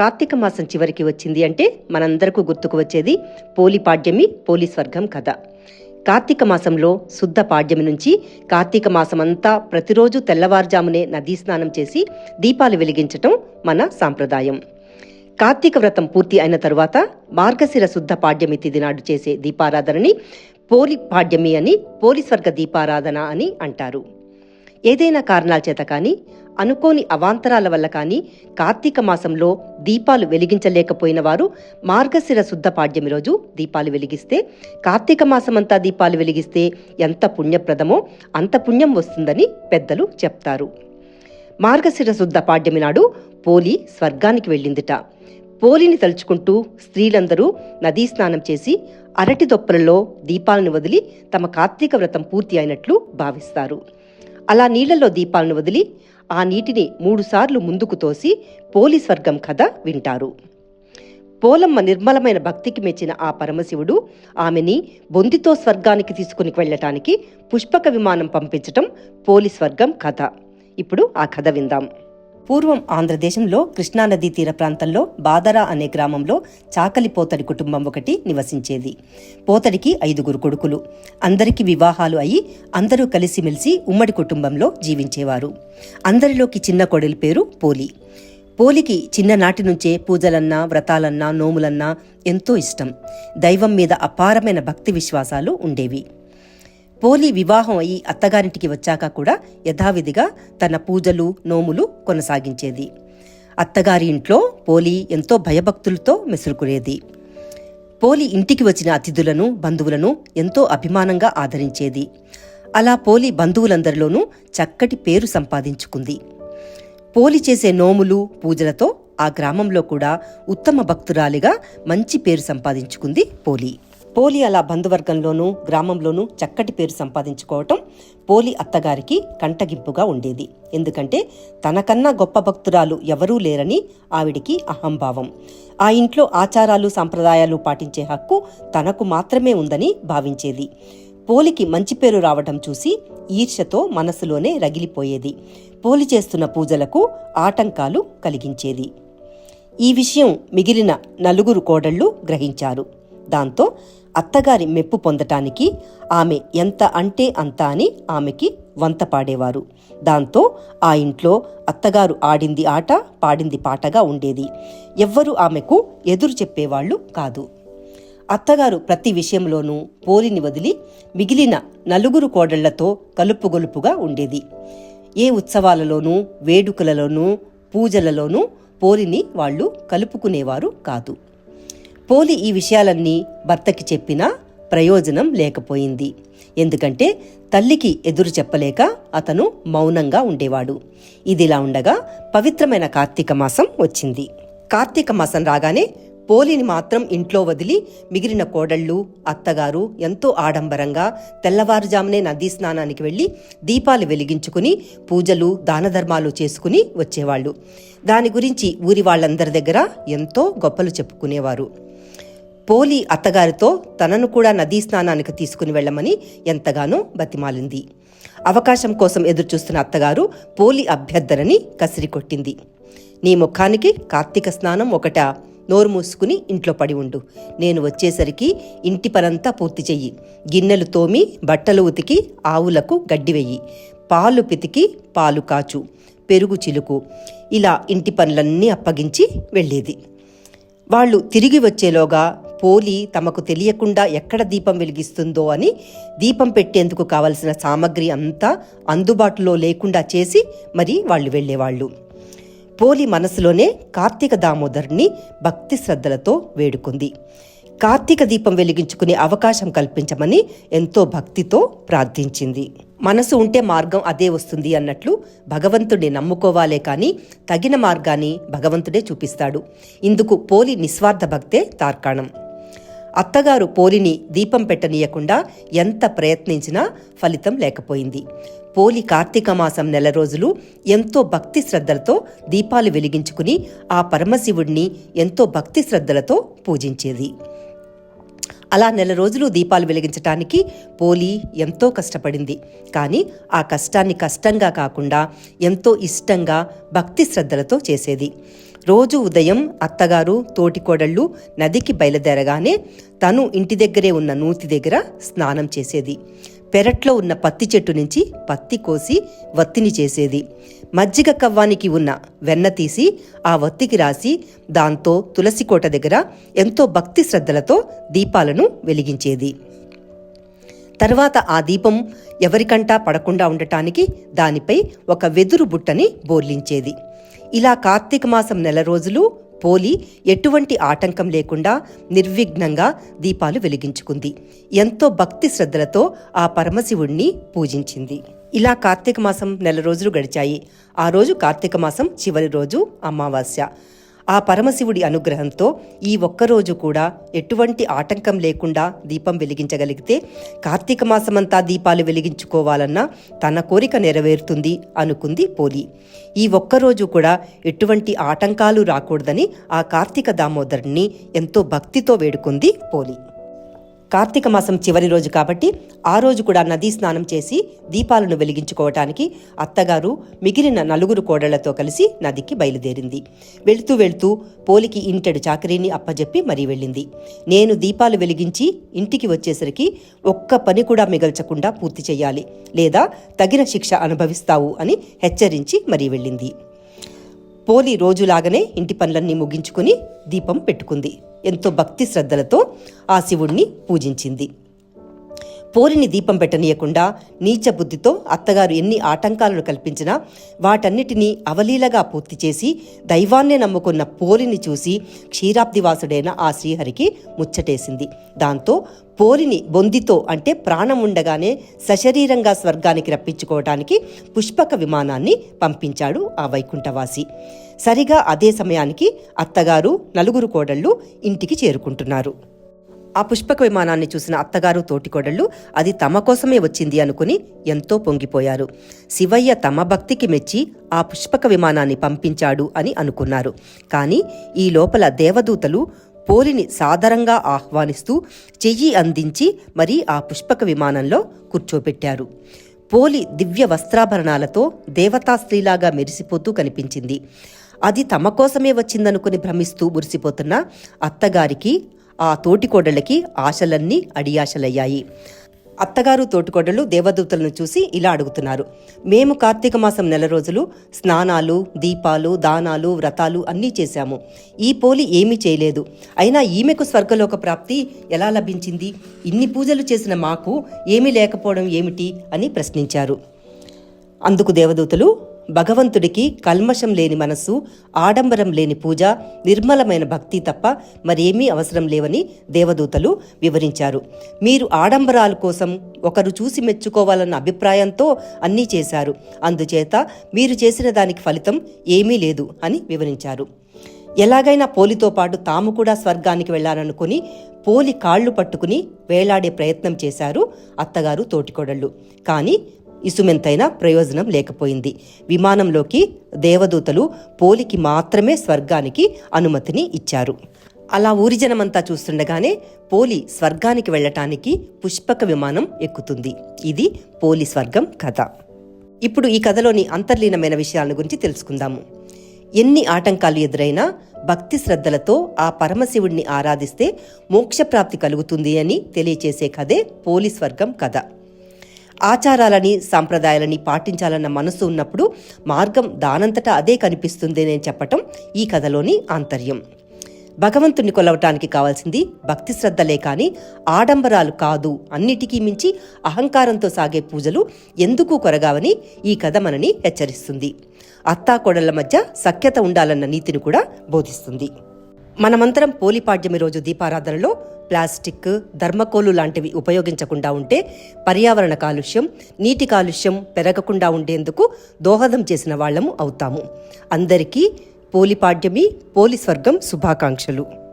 కార్తీక మాసం చివరికి వచ్చింది అంటే మనందరకు గుర్తుకు వచ్చేది పోలి పాడ్యమి పోలి స్వర్గం కథ. కార్తీక మాసంలో శుద్ధ పాడ్యమి నుంచి కార్తీక మాసమంతా ప్రతిరోజు తెల్లవారుజామునే నదీ స్నానం చేసి దీపాలు వెలిగించటం మన సాంప్రదాయం. కార్తీక వ్రతం పూర్తి అయిన తరువాత మార్గశిర శుద్ధ పాడ్యమి తిది నాడు చేసే దీపారాధనని పోలి పాడ్యమి అని పోలి స్వర్గ దీపారాధన అని అంటారు. ఏదైనా కారణాల చేత కానీ అనుకోని అవాంతరాల వల్ల కానీ కార్తీక మాసంలో దీపాలు వెలిగించలేకపోయిన వారు మార్గశిర శుద్ధ పాడ్యమి రోజు దీపాలు వెలిగిస్తే కార్తీక మాసమంతా దీపాలు వెలిగిస్తే ఎంత పుణ్యప్రదమో అంత పుణ్యం వస్తుందని పెద్దలు చెప్తారు. మార్గశిర శుద్ధ పాడ్యమి నాడు పోలి స్వర్గానికి వెళ్ళిందిట. పోలిని తలుచుకుంటూ స్త్రీలందరూ నదీ స్నానం చేసి అరటి దొప్పలలో దీపాలను వదిలి తమ కార్తీక వ్రతం పూర్తి అయినట్లు భావిస్తారు. అలా నీళ్ళలో దీపాలను వదిలి ఆ నీటిని మూడుసార్లు ముందుకు తోసి పోలి స్వర్గం కథ వింటారు. పోలమ్మ నిర్మలమైన భక్తికి మెచ్చిన ఆ పరమశివుడు ఆమెని బొందితో స్వర్గానికి తీసుకుని వెళ్ళటానికి పుష్పక విమానం పంపించటం పోలి స్వర్గం కథ. ఇప్పుడు ఆ కథ విందాం. పూర్వం ఆంధ్రదేశంలో కృష్ణానదీ తీర ప్రాంతంలో బాదరా అనే గ్రామంలో చాకలి పోతడి కుటుంబం ఒకటి నివసించేది. పోతడికి ఐదుగురు కొడుకులు. అందరికీ వివాహాలు అయి అందరూ కలిసిమెలిసి ఉమ్మడి కుటుంబంలో జీవించేవారు. అందరిలోకి చిన్న కొడలి పేరు పోలి. పోలికి చిన్ననాటి నుంచే పూజలన్నా వ్రతాలన్నా నోములన్నా ఎంతో ఇష్టం. దైవం మీద అపారమైన భక్తి విశ్వాసాలు ఉండేవి. పోలి వివాహం అయి అత్తగారింటికి వచ్చాక కూడా యథావిధిగా తన పూజలు నోములు కొనసాగించేది. అత్తగారి ఇంట్లో పోలి ఎంతో భయభక్తులతో మెసురుకునేది. పోలి ఇంటికి వచ్చిన అతిథులను బంధువులను ఎంతో అభిమానంగా ఆదరించేది. అలా పోలి బంధువులందరిలోనూ చక్కటి పేరు సంపాదించుకుంది. పోలి చేసే నోములు పూజలతో ఆ గ్రామంలో కూడా ఉత్తమ భక్తురాలిగా మంచి పేరు సంపాదించుకుంది పోలి. పోలి అలా బంధువర్గంలోనూ గ్రామంలోనూ చక్కటి పేరు సంపాదించుకోవటం పోలి అత్తగారికి కంటగింపుగా ఉండేది. ఎందుకంటే తనకన్నా గొప్ప భక్తురాలు ఎవరూ లేరని ఆవిడికి అహంభావం. ఆ ఇంట్లో ఆచారాలు సాంప్రదాయాలు పాటించే హక్కు తనకు మాత్రమే ఉందని భావించేది. పోలికి మంచి పేరు రావటం చూసి ఈర్ష్యతో మనసులోనే రగిలిపోయేది. పోలి చేస్తున్న పూజలకు ఆటంకాలు కలిగించేది. ఈ విషయం మిగిలిన నలుగురు కోడళ్ళు గ్రహించారు. దాంతో అత్తగారి మెప్పు పొందటానికి ఆమె ఎంత అంటే అంత అని ఆమెకి వంత పాడేవారు. దాంతో ఆ ఇంట్లో అత్తగారు ఆడింది ఆట పాడింది పాటగా ఉండేది. ఎవ్వరూ ఆమెకు ఎదురు చెప్పేవాళ్ళు కాదు. అత్తగారు ప్రతి విషయంలోనూ పోలిని వదిలి మిగిలిన నలుగురు కోడళ్ళతో కలుపుగొలుపుగా ఉండేది. ఏ ఉత్సవాలలోనూ వేడుకలలోనూ పూజలలోనూ పోలిని వాళ్ళు కలుపుకునేవారు కాదు. పోలి ఈ విషయాలన్నీ భర్తకి చెప్పినా ప్రయోజనం లేకపోయింది. ఎందుకంటే తల్లికి ఎదురు చెప్పలేక అతను మౌనంగా ఉండేవాడు. ఇదిలా ఉండగా పవిత్రమైన కార్తీక మాసం వచ్చింది. కార్తీక మాసం రాగానే పోలిని మాత్రం ఇంట్లో వదిలి మిగిలిన కోడళ్ళు అత్తగారు ఎంతో ఆడంబరంగా తెల్లవారుజామునే నదీ స్నానానికి వెళ్ళి దీపాలు వెలిగించుకుని పూజలు దానధర్మాలు చేసుకుని వచ్చేవాళ్ళు. దాని గురించి ఊరి వాళ్ళందరి దగ్గర ఎంతో గొప్పలు చెప్పుకునేవారు. పోలి అత్తగారితో తనను కూడా నదీ స్నానానికి తీసుకుని వెళ్ళమని ఎంతగానో బతిమాలింది. అవకాశం కోసం ఎదురుచూస్తున్న అత్తగారు పోలి అభ్యర్థనని కసిరి కొట్టింది. నీ ముఖానికి కార్తీక స్నానం ఒకట నోరు మూసుకుని ఇంట్లో పడి ఉండు. నేను వచ్చేసరికి ఇంటి పనంతా పూర్తి చెయ్యి. గిన్నెలు తోమి బట్టలు ఉతికి ఆవులకు గడ్డి వెయ్యి పాలు పితికి పాలు కాచు. పెరుగు చిలుకు. ఇలా ఇంటి పనులన్నీ అప్పగించి వెళ్ళేది. వాళ్ళు తిరిగి వచ్చేలోగా పోలి తమకు తెలియకుండా ఎక్కడ దీపం వెలిగిస్తుందో అని దీపం పెట్టేందుకు కావలసిన సామగ్రి అంతా అందుబాటులో లేకుండా చేసి మరి వాళ్ళు వెళ్ళేవాళ్ళు. పోలి మనసులోనే కార్తీక దామోదర్ని భక్తి శ్రద్ధలతో వేడుకుంది. కార్తీక దీపం వెలిగించుకునే అవకాశం కల్పించమని ఎంతో భక్తితో ప్రార్థించింది. మనసు ఉంటే మార్గం అదే వస్తుంది అన్నట్లు భగవంతుడిని నమ్ముకోవాలే కానీ తగిన మార్గాన్ని భగవంతుడే చూపిస్తాడు. ఇందుకు పోలి నిస్వార్థ భక్తే తార్కాణం. అత్తగారు పోలిని దీపం పెట్టనీయకుండా ఎంత ప్రయత్నించినా ఫలితం లేకపోయింది. పోలి కార్తీక మాసం నెల రోజులు ఎంతో భక్తి శ్రద్ధలతో దీపాలు వెలిగించుకుని ఆ పరమశివుడిని ఎంతో భక్తి శ్రద్ధలతో పూజించేది. అలా నెల రోజులు దీపాలు వెలిగించటానికి పోలి ఎంతో కష్టపడింది. కానీ ఆ కష్టాన్ని కష్టంగా కాకుండా ఎంతో ఇష్టంగా భక్తి శ్రద్ధలతో చేసేది. రోజు ఉదయం అత్తగారు తోటికోడళ్ళు నదికి బయలుదేరగానే తను ఇంటి దగ్గరే ఉన్న నూతి దగ్గర స్నానం చేసేది. పెరట్లో ఉన్న పత్తి చెట్టు నుంచి పత్తి కోసి వత్తిని చేసేది. మజ్జిగ కవ్వానికి ఉన్న వెన్న తీసి ఆ వత్తికి రాసి దాంతో తులసి కోట దగ్గర ఎంతో భక్తి శ్రద్ధలతో దీపాలను వెలిగించేది. తర్వాత ఆ దీపం ఎవరికంటా పడకుండా ఉండటానికి దానిపై ఒక వెదురు బుట్టని బోర్లించేది. ఇలా కార్తీక మాసం నెల రోజులు పోలి ఎటువంటి ఆటంకం లేకుండా నిర్విఘ్నంగా దీపాలు వెలిగించుకుంది. ఎంతో భక్తి శ్రద్ధలతో ఆ పరమశివుణ్ణి పూజించింది. ఇలా కార్తీక మాసం నెల రోజులు గడిచాయి. ఆ రోజు కార్తీక మాసం చివరి రోజు అమావాస్య. ఆ పరమశివుడి అనుగ్రహంతో ఈ ఒక్కరోజు కూడా ఎటువంటి ఆటంకం లేకుండా దీపం వెలిగించగలిగితే కార్తీక మాసమంతా దీపాలు వెలిగించుకోవాలన్న తన కోరిక నెరవేరుతుంది అనుకుంది పోలి. ఈ ఒక్కరోజు కూడా ఎటువంటి ఆటంకాలు రాకూడదని ఆ కార్తీక దామోదరుణ్ణి ఎంతో భక్తితో వేడుకుంది పోలి. కార్తీక మాసం చివరి రోజు కాబట్టి ఆ రోజు కూడా నదీ స్నానం చేసి దీపాలను వెలిగించుకోవటానికి అత్తగారు మిగిలిన నలుగురు కోడళ్ళతో కలిసి నదికి బయలుదేరింది. వెళుతూ వెళుతూ పోలికి ఇంటెడు చాకరీని అప్పజెప్పి మరీ వెళ్ళింది. నేను దీపాలు వెలిగించి ఇంటికి వచ్చేసరికి ఒక్క పని కూడా మిగల్చకుండా పూర్తి చేయాలి లేదా తగిన శిక్ష అనుభవిస్తావు అని హెచ్చరించి మరీ వెళ్ళింది. పోలి రోజులాగానే ఇంటి పనులన్నీ ముగించుకుని దీపం పెట్టుకుంది. ఎంతో భక్తి శ్రద్ధలతో ఆ శివుణ్ణి పూజించింది. పోలిని దీపం పెట్టనీయకుండా నీచ బుద్ధితో అత్తగారు ఎన్ని ఆటంకాలను కల్పించినా వాటన్నిటినీ అవలీలగా పూర్తి చేసి దైవాన్నే నమ్ముకున్న పోలిని చూసి క్షీరాబ్దివాసుడైన ఆ శ్రీహరికి ముచ్చటేసింది. దాంతో పోలిని బొందితో అంటే ప్రాణం ఉండగానే సశరీరంగా స్వర్గానికి రప్పించుకోవటానికి పుష్పక విమానాన్ని పంపించాడు ఆ వైకుంఠవాసి. సరిగా అదే సమయానికి అత్తగారు నలుగురు కోడళ్ళు ఇంటికి చేరుకుంటున్నారు. ఆ పుష్పక విమానాన్ని చూసిన అత్తగారు తోటికోడళ్ళు అది తమ కోసమే వచ్చింది అనుకుని ఎంతో పొంగిపోయారు. శివయ్య తమ భక్తికి మెచ్చి ఆ పుష్పక విమానాన్ని పంపించాడు అని అనుకున్నారు. కానీ ఈ లోపల దేవదూతలు పోలిని సాదరంగా ఆహ్వానిస్తూ చెయ్యి అందించి మరీ ఆ పుష్పక విమానంలో కూర్చోబెట్టారు పోలి దివ్య వస్త్రాభరణాలతో దేవతా స్త్రీలాగా మెరిసిపోతూ కనిపించింది. అది తమ కోసమే వచ్చిందనుకుని భ్రమిస్తూ మురిసిపోతున్న అత్తగారికి ఆ తోటికోడళ్ళకి ఆశలన్నీ అడియాశలయ్యాయి. అత్తగారు తోటికోడళ్ళు దేవదూతలను చూసి ఇలా అడుగుతున్నారు. మేము కార్తీక మాసం నెల రోజులు స్నానాలు దీపాలు దానాలు వ్రతాలు అన్నీ చేశాము. ఈ పోలి ఏమీ చేయలేదు. అయినా ఈమెకు స్వర్గలోక ప్రాప్తి ఎలా లభించింది? ఇన్ని పూజలు చేసిన మాకు ఏమీ లేకపోవడం ఏమిటి? అని ప్రశ్నించారు. అందుకు దేవదూతలు భగవంతుడికి కల్మషం లేని మనస్సు ఆడంబరం లేని పూజ నిర్మలమైన భక్తి తప్ప మరేమీ అవసరం లేవని దేవదూతలు వివరించారు. మీరు ఆడంబరాల కోసం ఒకరు చూసి మెచ్చుకోవాలన్న అభిప్రాయంతో అన్నీ చేశారు. అందుచేత మీరు చేసిన దానికి ఫలితం ఏమీ లేదు అని వివరించారు. ఎలాగైనా పోలితో పాటు తాము కూడా స్వర్గానికి వెళ్ళాలనుకుని పోలి కాళ్ళు పట్టుకుని వేలాడే ప్రయత్నం చేశారు అత్తగారు తోటికోడళ్ళు. కానీ ఇసుమెంతైనా ప్రయోజనం లేకపోయింది. విమానంలోకి దేవదూతలు పోలికి మాత్రమే స్వర్గానికి అనుమతిని ఇచ్చారు. అలా ఊరి జనమంతా చూస్తుండగానే పోలి స్వర్గానికి వెళ్ళటానికి పుష్పక విమానం ఎక్కుతుంది. ఇది పోలి స్వర్గం కథ. ఇప్పుడు ఈ కథలోని అంతర్లీనమైన విషయాల గురించి తెలుసుకుందాము. ఎన్ని ఆటంకాలు ఎదురైనా భక్తి శ్రద్ధలతో ఆ పరమశివుణ్ణి ఆరాధిస్తే మోక్షప్రాప్తి కలుగుతుంది అని తెలియచేసే కథే పోలి స్వర్గం కథ. ఆచారాలని సాంప్రదాయాలని పాటించాలన్న మనసు ఉన్నప్పుడు మార్గం దానంతటా అదే కనిపిస్తుంది అని చెప్పటం ఈ కథలోని ఆంతర్యం. భగవంతుని కొలవటానికి కావాల్సింది భక్తి శ్రద్ధలే కానీ ఆడంబరాలు కాదు అన్నిటికీ మించి అహంకారంతో సాగే పూజలు ఎందుకు కొరగావని ఈ కథ మనని హెచ్చరిస్తుంది. అత్తాకోడళ్ళ మధ్య సఖ్యత ఉండాలన్న నీతిని కూడా బోధిస్తుంది. మనమంతరం పోలిపాడ్యమి రోజు దీపారాధనలో ప్లాస్టిక్ ధర్మకోలు లాంటివి ఉపయోగించకుండా ఉంటే పర్యావరణ కాలుష్యం నీటి కాలుష్యం పెరగకుండా ఉండేందుకు దోహదం చేసిన వాళ్ళము అవుతాము. అందరికీ పోలిపాడ్యమి పోలి స్వర్గం శుభాకాంక్షలు.